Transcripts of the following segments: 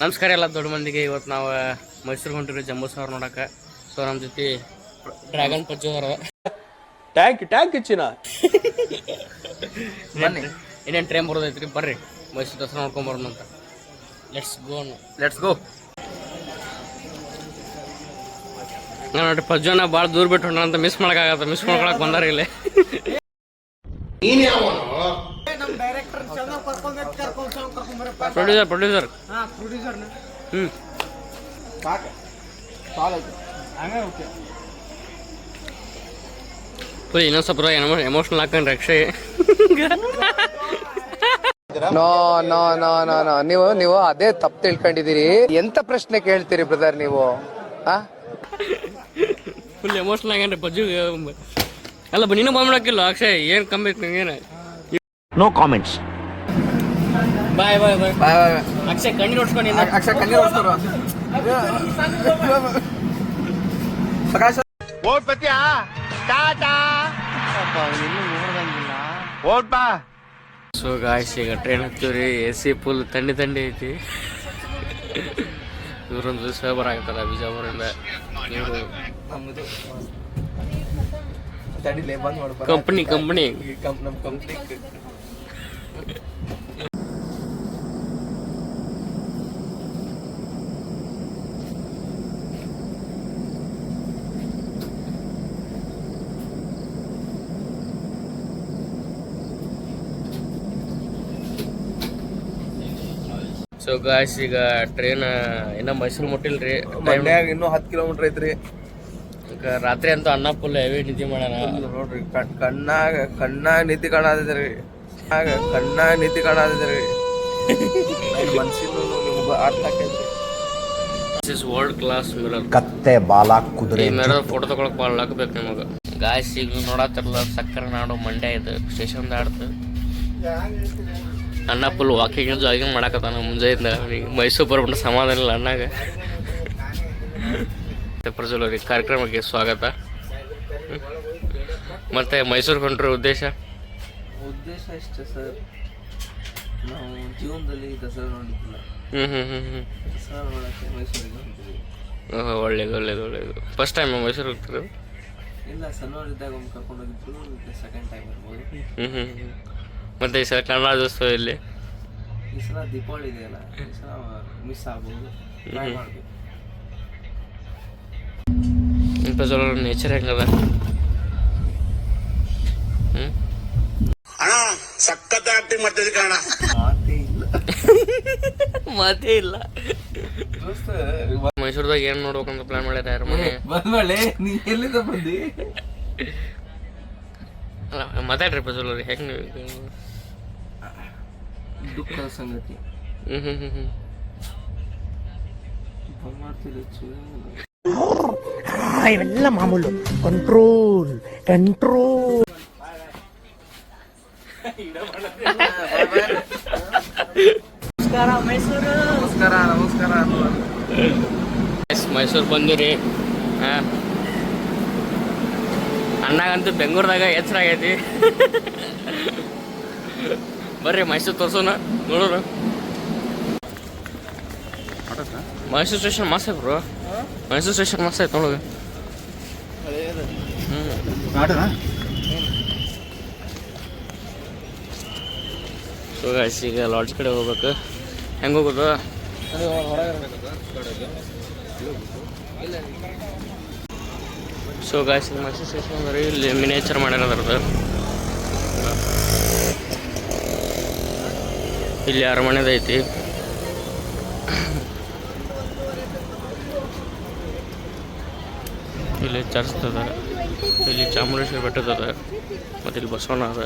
ನಮಸ್ಕಾರ ಎಲ್ಲ ದೊಡ್ಡ ಮಂದಿಗೆ. ಇವತ್ತು ನಾವು ಮೈಸೂರು ಹೊಂಟಿರಿ ಜಂಬೂ ಸವರ್ ನೋಡಕ್ಕೆ ಸೊ ನಮ್ಮ ಜೊತೆ ಡ್ರ್ಯಾಗನ್ ಪಜ್ಜು ಅವರ. ಟ್ಯಾಂಕ್ ಟ್ಯಾಂಕ್ ಹೆಚ್ಚಿನ ಬನ್ನಿ. ಇನ್ನೇನು ಟ್ರೈನ್ ಬರೋದೈತ್ರಿ? ಬರ್ರಿ. ಮೈಸೂರು ದಸರಾ ನೋಡ್ಕೊಂಬರೋಣ ಅಂತ. ಲೆಟ್ಸ್ ಗೋ ಲೆಟ್ಸ್ ಗೋ ನಾನು ನೋಡ್ರಿ ಪಜ್ಜೋನ ಭಾಳ ದೂರ ಬಿಟ್ಟು ಹೊಂಟ ಅಂತ ಮಿಸ್ ಮಾಡೋಕ್ಕಾಗತ್ತೆ ಮಿಸ್ ಮಾಡ್ಕೊಳಕ್ ಬಂದಾರ ಇಲ್ಲಿ. Producer producer. ಹ್ಞೂ ಫುಲ್ ಇನ್ನೊಂದು ಸ್ವಲ್ಪ ಎಮೋಷನಲ್ ಹಾಕೊಂಡ್ರೆ Akshay. No no no no no. ನೀವು ನೀವು ಅದೇ ತಪ್ಪು ತಿಳ್ಕೊಂಡಿದ್ದೀರಿ. ಎಂತ ಪ್ರಶ್ನೆ ಕೇಳ್ತೀರಿ ಬ್ರದರ್ ನೀವು? ಆ? ಫುಲ್ ಎಮೋಷನಲ್ ಆಗ್ಯಾನ್ರಿ ಬಜ್ಜು ಅಲ್ಲ ಬ ನೀನು ಬಂದ್ಬಿಡಕ್ಕಿಲ್ಲ ಅಕ್ಷಯ್. ಏನ್ ಕಮ್ಮಿ ನಿಂಗೇನು? No comments bye bye bye. Akshay ಕಣ್ಣೀರು ಹೊಡ್ಸ್ಕೊಂಡಿದ್ದ ಅಕ್ಷರ ಕಣ್ಣೀರು. ಓಟ್ ಬತ್ತಿಯಾ ಟಾಟಾ. ಓಟ್ ಬಾ. ಸೊ ಗಾಯ್ಸ್ ಈಗ ಟ್ರೈನ್ ಹತ್ತೀವ್ರಿ ಎ ಸಿ ಫುಲ್ ತಂಡಿ ತಂಡಿ ಐತಿ. ಇವರೊಂದು ಸಹಬರ್ ಆಗತ್ತಲ್ಲ ಬಿಜಾಪುರಿಂದ. ಇವರು. ಕಂಪ್ನಿ ಕಂಪ್ನಿ ಸೊ ಗಾಯ್ಸ್ ಈಗ ಟ್ರೈನ್ ಇನ್ನ ಮೈಸೂರು ಮುಟ್ಟಿಲ್ರಿ. ರೀ ಮಂಡ್ಯಾಗ ಇನ್ನೂ ಹತ್ತು ಕಿಲೋಮೀಟರ್ ಐತ್ರಿ. ಈಗ ರಾತ್ರಿ ಅಂತೂ ಅನ್ನ ಫುಲ್ ಹೆವಿ ನಿದ್ದೆ ಮಾಡ್ಯಾನ ನೋಡ್ರಿ ಕಣ್- ಕಣ್ಣಾಗ ಕಣ್ಣಾಗ ನಿದ್ದೆ ಕಾಣಿದ್ರಿ ಆಗ ಕಣ್ಣಾಗ ನಿದ್ದೆ ಕಾಣಿದ್ರಿ ಮನ್ಸಿನ ನಿಮ್ಗೆ ಅರ್ಥ ಆಕೈತ್ರಿ. This is world class mirror ಕತ್ತೆ ಬಾಲ ಕುದುರೆ ಈ ಮಿರರ್ ಫೋಟೋ ತಗೊಳಕ್ ಭಾಳ ಹಾಕ್ಬೇಕು ನಿಮಗೆ. ಗಾಯ್ಸ್ ಈಗ ನೋಡತ್ತಿರಲ್ಲ ಸಕ್ಕರೆ ನಾಡು ಮಂಡ್ಯ ಇದು. ಸ್ಟೇಷನ್ ದಾಡ್ತು ಅಣ್ಣ ಫುಲ್ ವಾಕಿಂಗ್ ಜಾಗಿಂಗ್ ಮಾಡಕತ್ತಾನ ಮುಂಜಾಯಿಂದ ಮೈಸೂರು ಬರ್ಬಿಟ್ಟು ಸಮಾಧಾನ ಇಲ್ಲ ಅಣ್ಣಾಗ. ಪ್ರಜ್ವಲ್ ಕಾರ್ಯಕ್ರಮಕ್ಕೆ ಸ್ವಾಗತ. ಮತ್ತೆ ಮೈಸೂರು ಹೊಂಟ್ರ ಉದ್ದೇಶ? ಉದ್ದೇಶ ಇಷ್ಟೇ ಸರ್. ನಾವು ಜೀವನದಲ್ಲಿ ದಸರಾ ನೋಡಿದ್ದಿಲ್ಲ. ಹ್ಞೂ ಹ್ಞೂ ಹ್ಞೂ ಹ್ಞೂ ದಸರಾ ನೋಡಕ್ಕೆ ಮೈಸೂರಿಗೆ ಹೋಗ್ತೀವಿ ಓಹ್ ಒಳ್ಳೇದು ಒಳ್ಳೇದು ಒಳ್ಳೇದು. ಫಸ್ಟ್ ಟೈಮ್ ಮೈಸೂರು ಹೋಗ್ತಿರೋದು? ಇಲ್ಲ ಸಣ್ಣವರಿದ್ದಾಗ ಒಮ್ಮೆ ಕರ್ಕೊಂಡು ಹೋಗಿದ್ರು ಸೆಕೆಂಡ್ ಟೈಮ್ ಇರ್ಬೋದು ಹ್ಞೂ ಹ್ಞೂ ಹ್ಞೂ ಮತ್ತು ಈ ಸಲ ಕನ್ನಡ ರಾಜ್ಯೋತ್ಸವ ಇಲ್ಲಿ. ಈ ಸಲ ದೀಪಾವಳಿ ಇದೆಯಲ್ಲ ಈ ಸಲ ಮಿಸ್ ಆಗ್ಬೋದು. ಟ್ರೈ ಮಾಡ್ಬೇಕು. ನೇಚರ್ ಹೆಂಗದ ಹ್ಞೂ ಅಣ್ಣ ಸಖತ್ ಆಕ್ಟಿಂಗ್ ಮಾಡ್ತಿದ್ದೆ ಕಣ ಮಾತೇ ಇಲ್ಲ. ಮಾತೇ ಇಲ್ಲ. ಮೈಸೂರ್ದಾಗ ಏನು ನೋಡ್ಬೇಕಂತ ಪ್ಲಾನ್ ಮಾಡ್ಯಾರ ಯಾರು ಮನೆ? ಬಂದ್ಮೇಲೆ ನೀ ಎಲ್ಲಿಂದ ಬಂದಿ? ಅಲ್ಲ, ಮಾತಾಡ್ರಿ ಪ್ರಜ್ವಲ್ ಅವ್ರಿ ಹೆಂಗೆ ನೀವು? ದುಃಖದ ಸಂಗತಿ. ಇವೆಲ್ಲ ಮಾಮೂಲು. ಕಂಟ್ರೋಲ್ ಕಂಟ್ರೋಲ್ ನಮಸ್ಕಾರ ನಮಸ್ಕಾರ ನಮಸ್ಕಾರ ಮೈಸೂರು ಬಂದಿರಿ ಹಾಂ. ಅಣ್ಣಗಂತೂ ಬೆಂಗ್ಳೂರ್ದಾಗ ಎಚ್ಚರ ಆಗೈತಿ. ಬರ್ರಿ ಮೈಸೂರು ತೋರ್ಸೋಣ, ನೋಡೋಣ. ಮೈಸೂರು ಸ್ಟೇಷನ್ ಮಸ್ತ್ ಬ್ರೋ ಮೈಸೂರು ಸ್ಟೇಷನ್ ಮಸ್ತ್ ಐತೆ ನೋಡೋದು. ಸೊ ಗಾಯ್ಸ್ ಈಗ ಲಾಡ್ಜ್ ಕಡೆ ಹೋಗ್ಬೇಕು. ಹೆಂಗೆ ಹೋಗೋದು? ಸೊ ಗಾಯ್ಸ್ ಮೈಸೂರು ಸ್ಟೇಷನ್ ಅಂದ್ರೆ ಇಲ್ಲಿ ಮಿನೇಚರ್ ಮಾಡ್ಯಾರ ಅದ್ರದ್ದು ಇಲ್ಲಿ ಅರಮನೆದೈತಿ. ಇಲ್ಲಿ ಚರ್ಚ್ ಅದ. ಇಲ್ಲಿ ಚಾಮುಂಡೇಶ್ವರಿ ಬೆಟ್ಟದ ಅದ. ಮತ್ತು ಇಲ್ಲಿ ಬಸವಣ್ಣ ಅದ.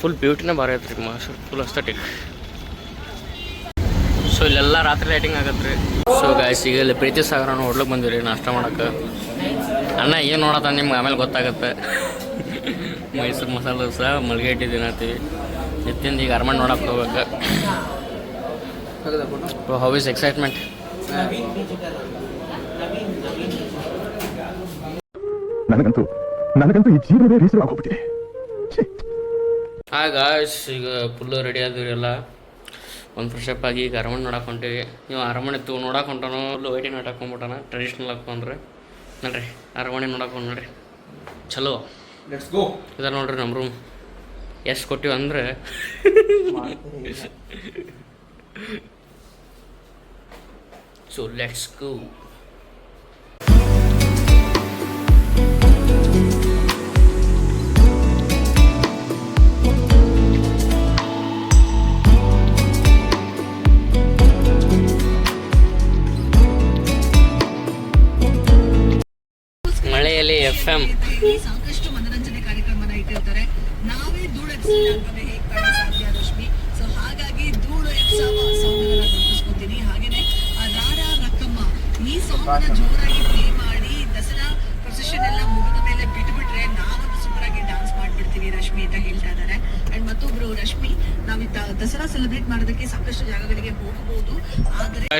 ಫುಲ್ ಬ್ಯೂಟಿನೇ ಭಾರಿ ಐತ್ರಿ ಮಾಸ್ ಫುಲ್ ಅಸ್ಥೆಟಿಕ್ ಸೊ ಇಲ್ಲೆಲ್ಲ ರಾತ್ರಿ ಲೈಟಿಂಗ್ ಆಗತ್ತೆ ರೀ ಸೊ ಗಾಯ್ಸ್ ಈಗ ಇಲ್ಲಿ ಪ್ರೀತಿ ಸಾಗರ ಹೋಟ್ಲಿಗೆ ಬಂದಿರಿ ನಾಷ್ಟ ಮಾಡಕ್ಕೆ ಅಣ್ಣ, ಏನು ನೋಡತ್ತ ನಿಮ್ಗೆ ಆಮೇಲೆ ಗೊತ್ತಾಗತ್ತೆ. ಮೈಸೂರು ಮಸಾಲೆ ದೋಸೆ, ಮಲ್ಗೆ ಇಟ್ಟಿದ್ದೀನಿ ಅಂತೀವಿ. ಎತ್ತಿಂದ ಈಗ ಅರಮನೆ ನೋಡಕ್ಕೆ ಹೋಗ್ಬೇಕು. ಹೌ ಇಸ್ ಎಕ್ಸೈಟ್ಮೆಂಟ್ ನನಗಂತೂ ನನಗಂತೂ ಈ ಜೀವನವೇ ಬೇಸರವಾಗೋಗ್ಬಿಟ್ಟಿದೆ ಆಗೋಗ್ಬಿಟ್ಟಿದೆ ಆಗ ಈಗ ಫುಲ್ಲು ರೆಡಿ ಆದ್ರಿ ಎಲ್ಲ. ಒಂದು ಫ್ರೆಶ್ ಅಪ್ ಆಗಿ ಈಗ ಅರಮನೆ ನೋಡಕ್ಕೆ ಹೊಂಟೀವಿ. ನೀವು ಅರಮನೆ ತು ನೋಡಕ್ಕೆ ಹೊಂಟಾನೋ ಇಲ್ಲ ವೈಟಿ ಆಟಕ್ಕೆ ಹೊಂಬಿಟ್ಟಾನ ಟ್ರೆಡಿಷ್ನಲ್ ಹಾಕೊಂಡ್ರೆ ನೋಡ್ರಿ ಅರಮನೆ ನೋಡಕ್ಕೆ ಹೊಂಡ್ರಿ ಚಲೋ. ಲೆಟ್ಸ್ ಗೋ ಇದ ನೋಡ್ರಿ ನಮ್ಮ ರೂಮ್ ಎಷ್ಟು ಕೊಟ್ಟಿವಿ ಅಂದ್ರೆ ಸೊ ಲೆಟ್ಸ್ ಗೋ ಮಳೆಯಲ್ಲಿ ಎಫ್ ಎಂ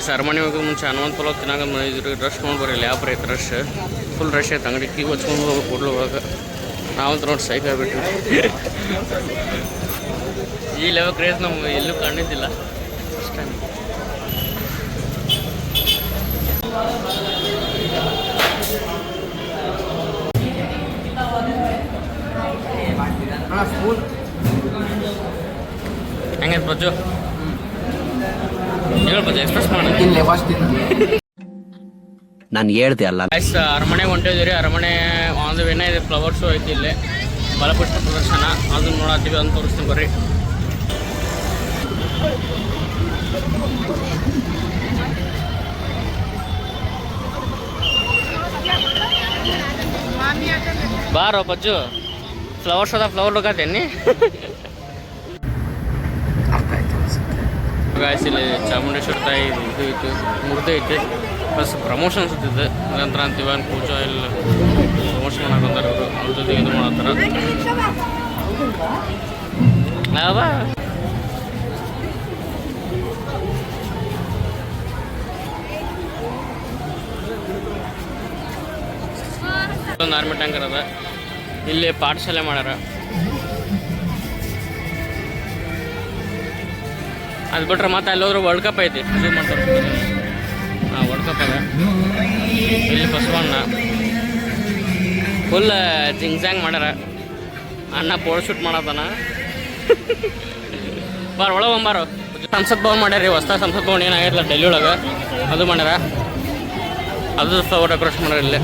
ಗಾಯ್ಸ್ ಅರಮನೆ ಹೋಗೋ ಮುಂಚೆ ಹನುಮಂತ ಪಲಾವ್ ತಿನ್ನಾಗ ಮನೆಯಿದ್ರು ರಶ್ ನೋಡಿ ಬರ್ರಿ ಯಾವ ಐತೆ ರಶ್ ಫುಲ್ ರಶ್ ಐತೆ, ಅಂಗಡಿ ಕೀ ಹಚ್ಕೊಂಡು ಹೋಗ್ಬೇಕು ಕೂಡಲು ಹೋಗಕ್ಕೆ ನಾವಂತ ನೋಡಿ ಸೈಕ್ ಆಗ್ಬಿಟ್ಟು ಈ ಲೆವೆಲ್ ಕ್ರೇಜ್ ನಮ್ಗೆ ಎಲ್ಲೂ ಕಾಣಿದ್ದಿಲ್ಲ ಟೈಮ್ ಹೆಂಗೈತೆ ಬಜ್ಜು ಹೇಳು ಬಜ್ಜು ಎಕ್ಸ್ಪ್ರೆಸ್ ಮಾಡಿ ನಾನು ಹೇಳ್ದೆ ಅಲ್ಲ. ಗೈಸ್ ಅರಮನೆ ಹೊಂಟಿದ್ದೀರಿ ಅರಮನೆ ಆನ್ ದ ವೇನೇ ಇದೆ ಫ್ಲವರ್ ಶೋ ಐತಿ ಇಲ್ಲಿ. ಬಲಪುಷ್ಪ ಪ್ರದರ್ಶನ ಅದನ್ನ ನೋಡತ್ತೀವಿ ಅಂತ ತೋರಿಸ್ತೀನಿ ಬರ್ರಿ. ಬಾರೋ ಬಜ್ಜು. ಫ್ಲವರ್ ಅದ ಫ್ಲವರ್ ಲುಕಾತೇನಿ ಗಾಯ್ಸ್ ಇಲ್ಲಿ ಚಾಮುಂಡೇಶ್ವರಿ ತಾಯಿ ಇದು ಇತ್ತು ಮೂರ್ತಿ ಐತಿ. ಪ್ಲಸ್ ಪ್ರಮೋಷನ್ ಇದೆ ನಂತರ ಅಂತೀವ ಪೂಜಾ ಇಲ್ಲ ಪ್ರಮೋಷನ್ ಮಾಡಕ್ಕೆ ಅವರು ಅವ್ರ ಜೊತೆ ಇದು ಮಾಡತ್ತಾರ ಒಂದು ಆರ್ಮಿ ಟ್ಯಾಂಕರ್ ಅದ. ಇಲ್ಲಿ ಪಾಠಶಾಲೆ ಮಾಡ್ಯಾರ. ಅದು ಬಿಟ್ರೆ ಮತ್ತೆ ಅಲ್ಲಿ ಹೋದ್ರೆ ವರ್ಲ್ಡ್ ಕಪ್ ಐತಿ. ಜೂಮ್ ಮಾಡ್ತಾರೆ. ಹಾಂ ವರ್ಲ್ಡ್ ಕಪ್ ಅದ. ಇಲ್ಲಿ ಬಸವಣ್ಣ. ಫುಲ್ ಜಿಂಗ್ಜಾಂಗ್ ಮಾಡ್ಯಾರ. ಅಣ್ಣ ಪೋಲ್ ಶೂಟ್ ಮಾಡತ್ತಾನ ಬಾರ, ಒಳಗೆ ಬಂಬಾರು. ಸಂಸತ್ ಭವನ್ ಮಾಡ್ಯಾರ ಹೊಸ ಸಂಸತ್ ಭವನ್ ಏನಾಗಿರಲ್ಲ ಡೆಲ್ಲಿ ಒಳಗೆ. ಅದು ಮಾಡ್ಯಾರ. ಅದು ಫ್ಲವರ್ ಡೆಕೋರೇಷನ್ ಮಾಡ್ಯಾರ ಇಲ್ಲಿ.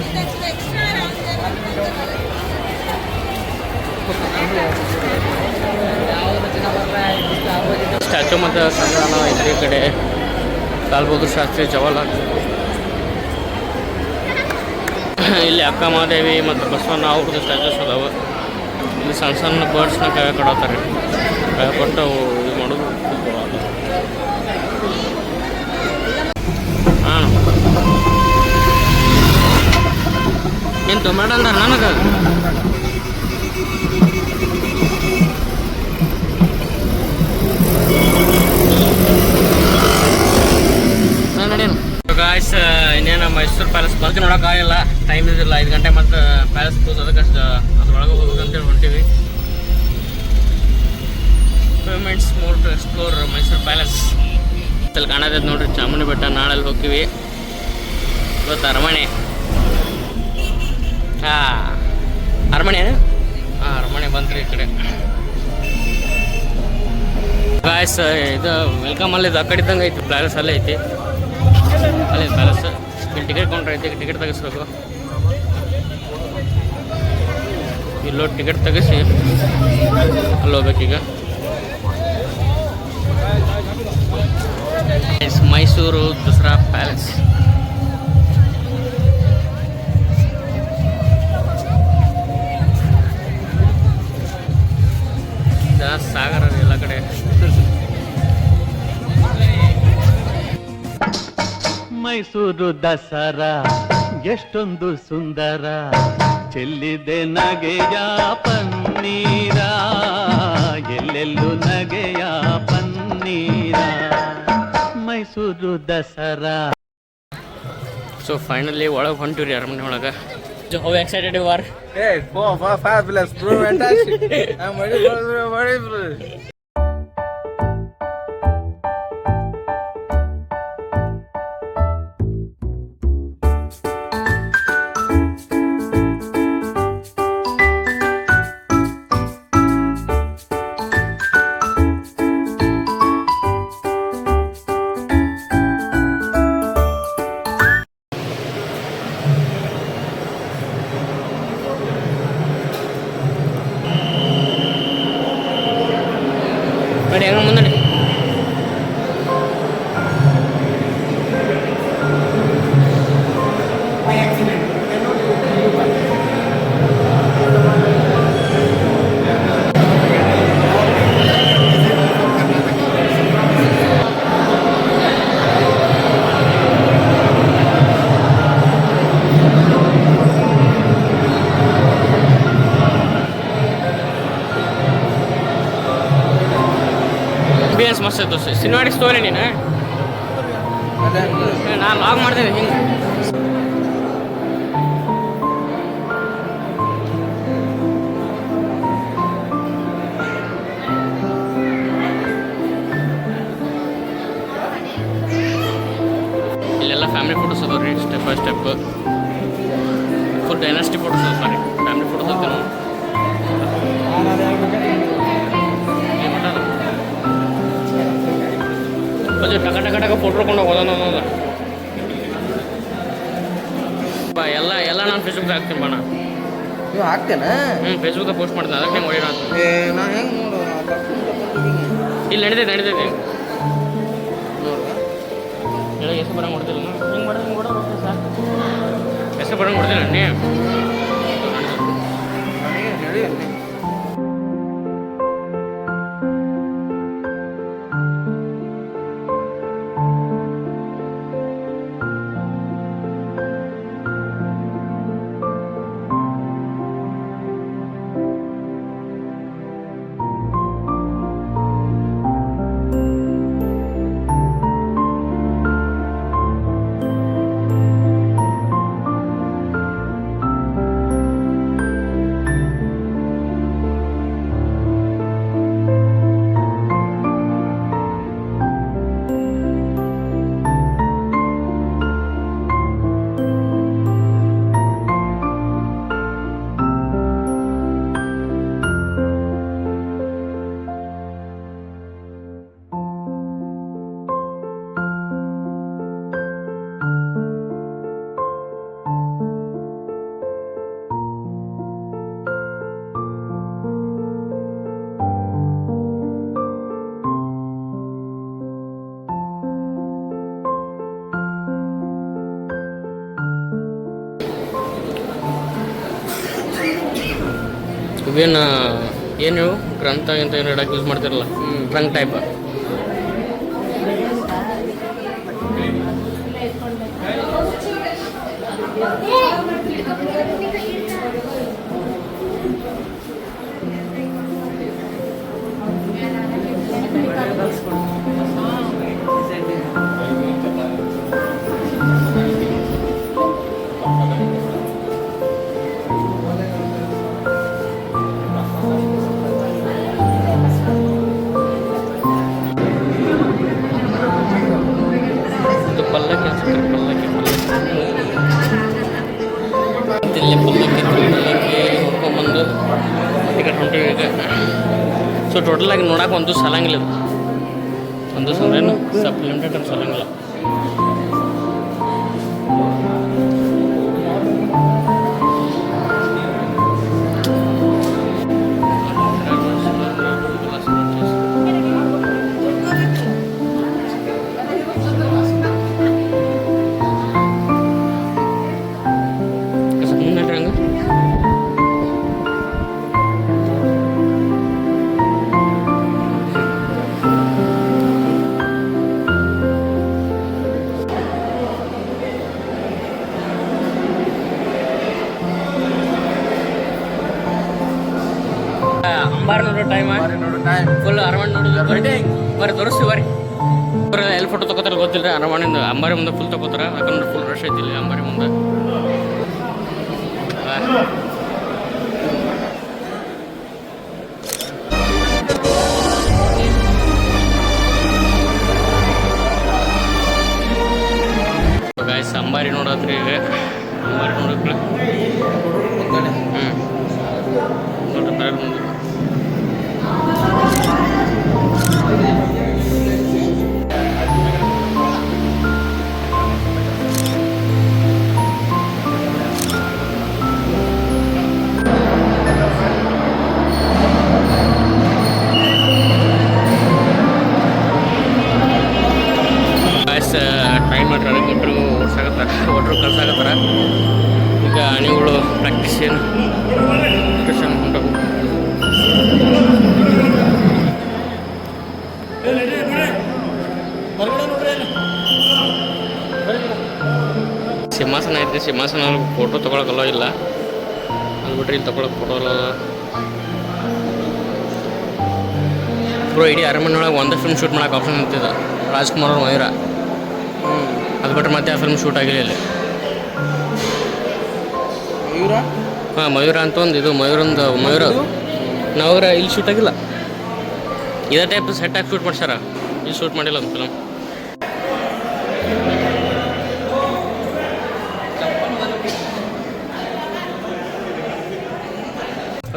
ಸ್ಟ್ಯಾಚು ಮತ್ತು ಸಂಗ್ರಹಣ ಈ ಕಡೆ. ಲಾಲ್ ಬಹದ್ದೂರ್ ಶಾಸ್ತ್ರಿ, ಜವಾಹರ್ಲಾಲ್ ಇಲ್ಲಿ ಅಕ್ಕ ಮಹಾದೇವಿ ಮತ್ತು ಬಸವಣ್ಣ ಅವ್ರದ್ದು ಸ್ಟ್ಯಾಚುಸ್ ಅದಾವೆ. ಇಲ್ಲಿ ಸಣ್ಣ ಸಣ್ಣ ಬರ್ಡ್ಸ್ನ ಕೈ ಕೊಡತ್ತಾರೆ ಕೈ ಕೊಟ್ಟು ಇದು ಮಾಡೋದು ಹಾಂ. ಏನು ಅಂದಾರ ನನಗೆ? ಗಾಯ್ಸ್ ಇನ್ನೇನು ಮೈಸೂರು ಪ್ಯಾಲೇಸ್ ಬರ್ತಿ ಆಗಿಲ್ಲ. ಟೈಮ್ ಇದಿಲ್ಲ ಐದು ಗಂಟೆ ಮತ್ತೆ ಪ್ಯಾಲೇಸ್ ಕ್ಲೋಸ್ ಅದಕ್ಕೆ ಅಷ್ಟು ಅದ್ರೊಳಗೆ ಹೋಗ್ಬೇಕಂತೇಳಿ ಹೊಂಟೀವಿ payments more to explore Mysuru palace ಅಲ್ಲಿ ಕಾಣತೈತೆ ನೋಡ್ರಿ, ಚಾಮುಂಡಿ ಬೆಟ್ಟ ನಾಳಲ್ಲಿ ಹೋಗ್ತೀವಿ. ಇವತ್ತು ಅರಮನೆ. ಹಾಂ ಅರಮನೆ ಹಾಂ, ಅರಮನೆ ಬಂತ್ರಿ ಈ ಕಡೆ. ಗಾಯ್ಸ್ ಇದು ವೆಲ್ಕಮ್ ಅಲ್ಲಿ ಇದು ಆ ಕಡೆ ಇದ್ದಂಗೆ ಐತಿ ಪ್ಯಾಲೇಸ್ ಅಲ್ಲೇ ಐತಿ. ಅಲ್ಲಿ ಪ್ಯಾಲೇಸ್ ಇಲ್ಲಿ ಟಿಕೆಟ್ ಕೌಂಟ್ರ್ ಐತಿ ಟಿಕೆಟ್ ತೆಗಿಸ್ಬೇಕು. ಇಲ್ಲೋ ಟಿಕೆಟ್ ತೆಗಿಸಿ, ಅಲ್ಲಿ ಹೋಗ್ಬೇಕೀಗ ಮೈಸೂರು ದಸರಾ ಪ್ಯಾಲೇಸ್ ಸಾಗರ ಎಲ್ಲ ಕಡೆ. ಮೈಸೂರು ದಸರಾ ಎಷ್ಟೊಂದು ಸುಂದರ. ಚೆಲ್ಲಿದೆ ನಗೆಯ ಪನ್ನೀರ ಎಲ್ಲೆಲ್ಲೂ ನಗೆಯ ಪನ್ನೀರ. ಮೈಸೂರು ದಸರಾ. ಸೊ ಫೈನಲಿ ಒಳಗೆ ಹೊಂಟಿವ್ರಿ ಅರಮನೆ ಒಳಗೆ. How excited you are fabulous, bro, fantastic. I'm ready, bro, bro, ready, ಮಸ್ತ್ ಐತೆ ದೋಸ್ತ ಸಿನಿಮಾಟಿಕ್ಸ್ ತೋರಿ ನೀನು ನಾನು ಲಾಗ್ ಮಾಡ್ತೇನೆ ಹಿಂಗೆ. ಇಲ್ಲೆಲ್ಲ ಫ್ಯಾಮಿಲಿ ಫೋಟೋಸ್ ಅದಾವ ರೀ step by step full dynasty photos ಅದಾವ ಸಾರಿ ಫ್ಯಾಮಿಲಿ ಫೋಟೋಸ್ ಅಂತ ಜೊತೆ ಟಕ ಟಕ ಟಕ ಫೋಟೋಕೊಂಡು ಹೋಗೋದನ್ನ ಬಾ ಎಲ್ಲ ಎಲ್ಲ ನಾನು ಫೇಸ್ಬುಕ್ ಹಾಕ್ತೀನಿ ಬಣ್ಣ ನೀವು ಹಾಕ್ತೇನೆ? ಹ್ಞೂ ಫೇಸ್ಬುಕ್ ಪೋಸ್ಟ್ ಮಾಡ್ತೀನಿ ಅದಕ್ಕೆ ಹೆಂಗೆ ಹೊಡಿಯೋಣ ನಾನು ಹೆಂಗೆ ನೋಡು ಇಲ್ಲಿ ನಡೀತೈತೆ ನಡೀತೈತೆ. ನೋಡಿ ಹೆಸರು ಬರಂಗೆ ಕೊಡ್ತಿಲ್ಲ ಹಿಂಗೆ ಮಾಡೋದು ಹಿಂಗೆ ಕೊಡೋ ಹೆಸರು ಬರಂಗೆ ಕೊಡ್ತೀನಿ ನೀ? ಇವೇನು ಏನು ಗ್ರಂಥ ಅಂತ ಏನು ಹೇಳಕ್ಕೆ ಯೂಸ್ ಮಾಡ್ತಿರಲ್ಲ? ಟ್ರಂಕ್ ಟೈಪ್ ಇಲ್ಲಿ ಪಲ್ಲಕ್ಕಿ ಪಲ್ಲಕ್ಕಿ ನೋಡ್ಕೊಂಬಂದು ಟಿಕೆಟ್ ಹೊಂಟಿವಿ ಈಗ. ಸೊ ಟೋಟಲ್ ಆಗಿ ನೋಡಕ್ಕೆ ಒಂದು ಸಲಂಗಿಲ್ಲ ಒಂದು ಸಲ ಏನು ಸ್ವಲ್ಪ ಲಿಮಿಟೆಡ್ ಸಲಂಗಿಲ್ಲ. ಅಂಬಾರಿ ಮುಂದೆ ಫುಲ್ ತಗೋತಾರ ಯಾಕಂದ್ರೆ ಫುಲ್ ರಶ್ ಐತಿ ಇಲ್ಲಿ ಅಂಬಾರಿ ಮುಂದೆ ಸಿಂಹಾಸನ ಐತಿ ಸಿಂಹಾಸನ ಫೋಟೋ ತೊಗೊಳಕಲ್ಲೋ ಇಲ್ಲ. ಅದು ಬಿಟ್ರೆ ಇಲ್ಲಿ ತೊಗೊಳಕ್ಕೆ ಫೋಟೋ ಅಲ್ಲ ಬ್ರೋ ಇಡೀ ಅರಮನೆ ಒಳಗೆ ಒಂದೇ ಫಿಲ್ಮ್ ಶೂಟ್ ಮಾಡೋಕೆ ಆಪ್ಷನ್ ಇರ್ತಿದ್ದ ರಾಜ್ಕುಮಾರ್ ಅವ್ರ ಮಯೂರ ಅದು ಬಿಟ್ರೆ ಮತ್ತೆ ಆ ಫಿಲ್ಮ್ ಶೂಟ್ ಆಗಿಲ್ಲ ಇಲ್ಲಿ. ಮಯೂರ? ಹಾಂ ಮಯೂರ ಅಂತ ಒಂದು ಇದು ಮಯೂರಂದು ಮಯೂರ. ನಾವ್ರ ಇಲ್ಲಿ ಶೂಟ್ ಆಗಿಲ್ಲ. ಇದೇ ಟೈಪ್ ಸೆಟ್ ಆಗಿ ಶೂಟ್ ಮಾಡ್ಸಾರ ಇಲ್ಲಿ ಶೂಟ್ ಮಾಡಿಲ್ಲ ಒಂದು ಫಿಲಮ್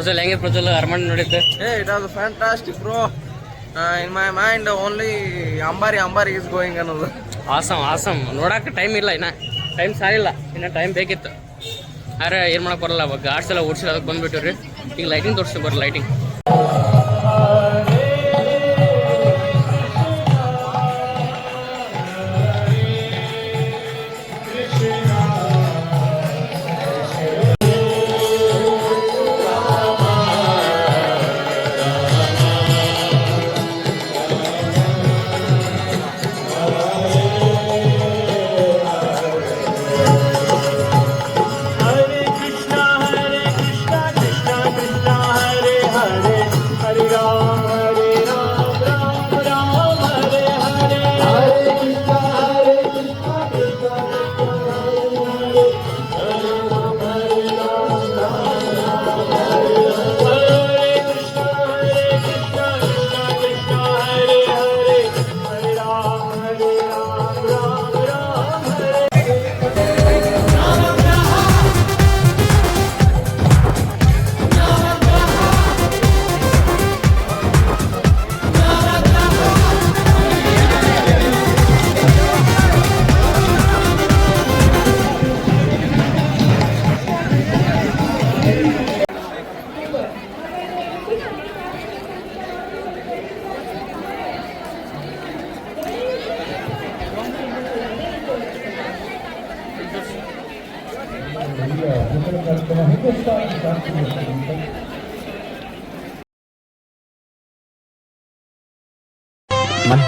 ಪ್ರಜಲ್ ಹೆಂಗೆ ಪ್ರಜಲ್? ಅರಮನೆ ನೋಡಿದ್ದೆ. ಏ it was fantastic bro in my mind only ambari ambari is going ಅನ್ನೋದು. ಆಸಮ್ ಆಸಮ್ ನೋಡಕ್ಕೆ ಟೈಮ್ ಇಲ್ಲ ಇನ್ನ. ಟೈಮ್ ಸಾಲಿಲ್ಲ ಇನ್ನು ಟೈಮ್ ಬೇಕಿತ್ತು. ಆದ್ರೆ ಏನು ಮಾಡಕ್ಕೆ ಬರಲ್ಲ ಗಾಡ್ಸ್ ಎಲ್ಲ ಓಡಿಸಿ ಅದಕ್ಕೆ ಬಂದ್ಬಿಟ್ಟಿವ್ರಿ. ಈಗ ಲೈಟಿಂಗ್ ತೋರಿಸ್ತೀವಿ ಬರ್ರಿ ಲೈಟಿಂಗ್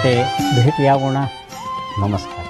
ಮತ್ತೆ ಭೇಟಿಯಾಗೋಣ ನಮಸ್ತೆ